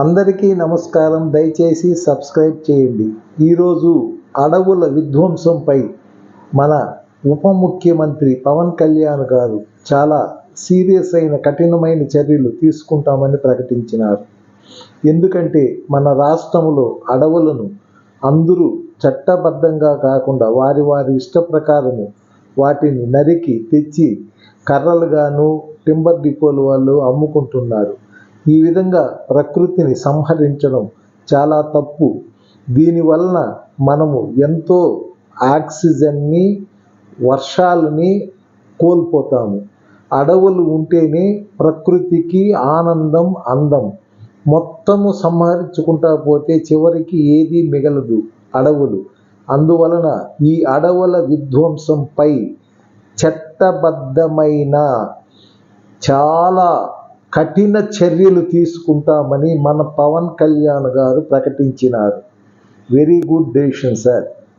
అందరికీ నమస్కారం. దయచేసి సబ్స్క్రైబ్ చేయండి. ఈరోజు అడవుల విధ్వంసంపై మన ఉప ముఖ్యమంత్రి పవన్ కళ్యాణ్ గారు చాలా సీరియస్ అయిన కఠినమైన చర్యలు తీసుకుంటామని ప్రకటించినారు. ఎందుకంటే మన రాష్ట్రంలో అడవులను అందరూ చట్టబద్ధంగా కాకుండా వారి వారి ఇష్ట ప్రకారము వాటిని నరికి తెచ్చి కర్రలుగాను టింబర్ డిపోలు వాళ్ళు అమ్ముకుంటున్నారు. ఈ విధంగా ప్రకృతిని సంహరించడం చాలా తప్పు. దీనివలన మనము ఎంతో ఆక్సిజన్ని వర్షాలని కోల్పోతాము. అడవులు ఉంటేనే ప్రకృతికి ఆనందం అందం. మొత్తము సంహరించుకుంటా పోతే చివరికి ఏది మిగలదు అడవులు. అందువలన ఈ అడవుల విధ్వంసంపై చట్టబద్ధమైన చాలా కఠిన చర్యలు తీసుకుంటామని మన పవన్ కళ్యాణ్ గారు ప్రకటించినారు. Very good decision sir